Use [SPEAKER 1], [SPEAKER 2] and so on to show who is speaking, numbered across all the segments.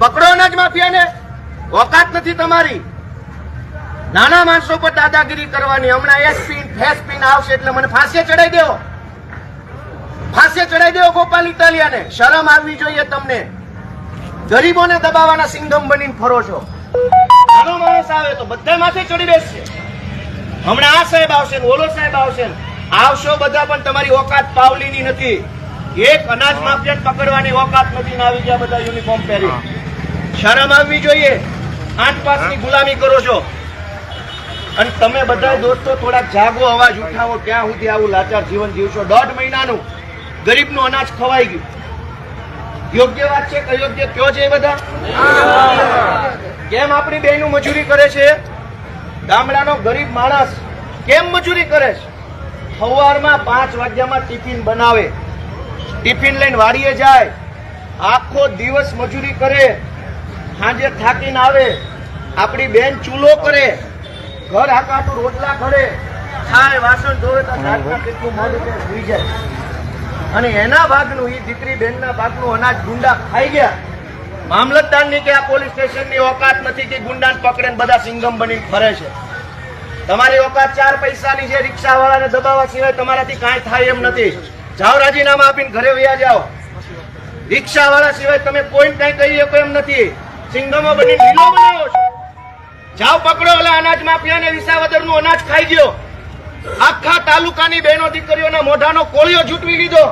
[SPEAKER 1] પકડો અનાજ માફિયાને. ઓકાત નથી તમારી. નાના માણસો પર દાદાગીરી કરવાની. હમણાં એસ પિન ફેસ પિન આવશે એટલે મને ફાંસે ચડાઈ દેવો. ફાંસે ચડાઈ દેવો ગોપાલ ઇટાલિયાને. શરમ આવવી જોઈએ તમને. ગરીબોને દબાવવાના સિંગમ બનીને ફરો છો. નાનો માણસ આવે તો બધા માથે ચડી બેસશે. હમણાં આ સાહેબ આવશે ઓલો સાહેબ આવશે આવશો બધા, પણ તમારી ઓકાત પાવલીની નથી. એક અનાજ માફિયા પકડવાની ઓકાત નથી ને આવી ગયા બધા યુનિફોર્મ પહેરી શરમ આવવી જોઈએ. આઠ પાસની ગુલામી કરો છો. અને તમે બધા દોસ્તો થોડાક જાગો અવાજ ઉઠાવો ક્યાં સુધી આવું લાચાર જીવન જીવશો? દોઢ મહિનાનું ગરીબનું અનાજ ખવાઈ ગયું. યોગ્ય વાત છે કે અયોગ્ય? કયો છે બધા? કેમ આપણી બહેનું મજૂરી કરે છે? ગામડાનો ગરીબ માણસ કેમ મજૂરી કરે છે? સવારમાં પાંચ વાગ્યામાં ટિફિન બનાવે. ટિફિન લઈને વાડીએ જાય. આખો દિવસ મજૂરી કરે. સાંજે થાકીને આવે આપણી બેન ચૂલો કરે ઘર હાકાટું રોટલા કરે થાય વાસણ ધોવે તો રાતના કેટલું મોડું સુઈ જાય. અને એના ભાગનું એ દીકરી બેનના ભાગનું અનાજ ગુંડા ખાઈ ગયા. મામલતદારની કે આ પોલીસ સ્ટેશનની ઓકાત નથી કે ગુંડાને પકડે ને બધા સિંગમ બની ફરે છે. તમારી ઓકાત ચાર પૈસાની છે રિક્ષાવાળાને દબાવવા સિવાય તમારાથી કાંઈ થાય એમ નથી. જાઓ રાજીનામા આપીને ઘરે વયા જાઓ. રિક્ષાવાળા સિવાય તમે કોઈ કાંઈ કહી શકો એમ નથી. સિંગમો બની ઢીલો બનાવો છો. જાવ પકડો ઓલા અનાજ માફિયાને વિસાવદરનું અનાજ ખાઈ ગયો. આખા તાલુકાની બહેનો દીકરીઓના મોઢાનો કોળિયો જૂટવી લીધો.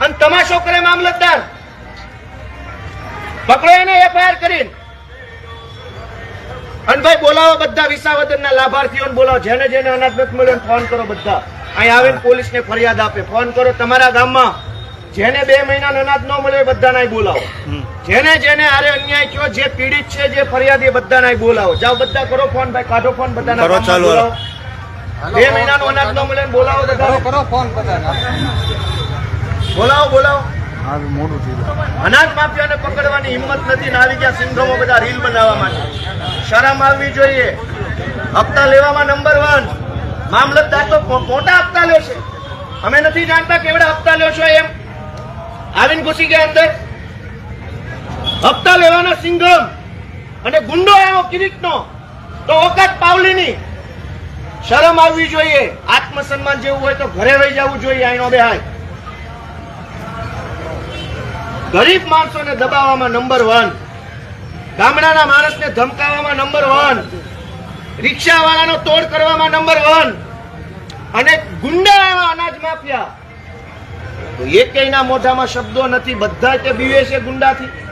[SPEAKER 1] અને તમાશો કરે મામલતદાર. પકડો એને એફઆઈઆર કરીને. અને ભાઈ બોલાવો બધા વિસાવદરના લાભાર્થીઓને બોલાવો. જેને જેને અનાજ નથી મળ્યો ફોન કરો બધા. અહીં આવીને પોલીસને ફરિયાદ આપે. ફોન કરો તમારા ગામમાં. જેને બે મહિના અનાજ ન મળે બધાને બોલાવો. જેને જેને આરે અન્યાય થયો જે પીડિત છે જે ફરિયાદી એ બધાને બોલાવો. જાઓ બધા કરો ફોન ભાઈ કાઢો ફોન બધાના
[SPEAKER 2] કરો, ચાલો.
[SPEAKER 1] બોલાવો. બે મહિનાનો અનાજ ન મળે બોલાવો બધા
[SPEAKER 3] કરો ફોન બધાને.
[SPEAKER 1] બોલાવો બોલાવો.
[SPEAKER 2] મોડું થઈ ગયું.
[SPEAKER 1] અનાજ માફિયાને પકડવાની હિંમત નથી. ને આવી ગયા સિંઘમો બધા રીલ બનાવવા માટે. શરમ આવવી જોઈએ. હપ્તા લેવામાં નંબર વન મામલતદાર તો મોટા હપ્તા લ્યો છે. અમે નથી જાણતા કેવડા હપ્તા લ્યો છો એમ. આવીને ઘૂસી ગયા અંદર. હપ્તા લેવાના સિંઘમ અને ગુંડો આવ્યો કિરીટનો. તો ઓકાત પાવલીની. શરમ આવવી જોઈએ. આત્મસન્માન જેવું હોય તો ઘરે રહી જવું જોઈએ આઈનો બેહાય. ગરીબ માણસોને દબાવવામાં નંબર વન ગામડાના માણસને ધમકાવવામાં નંબર વન રિક્ષાવાળાનો તોડ કરવામાં નંબર વન અને ગુંડા એવા અનાજ માફિયા. તો એકેયના મોઢામાં શબ્દો નથી બધા કે બીવે છે ગુંડાથી.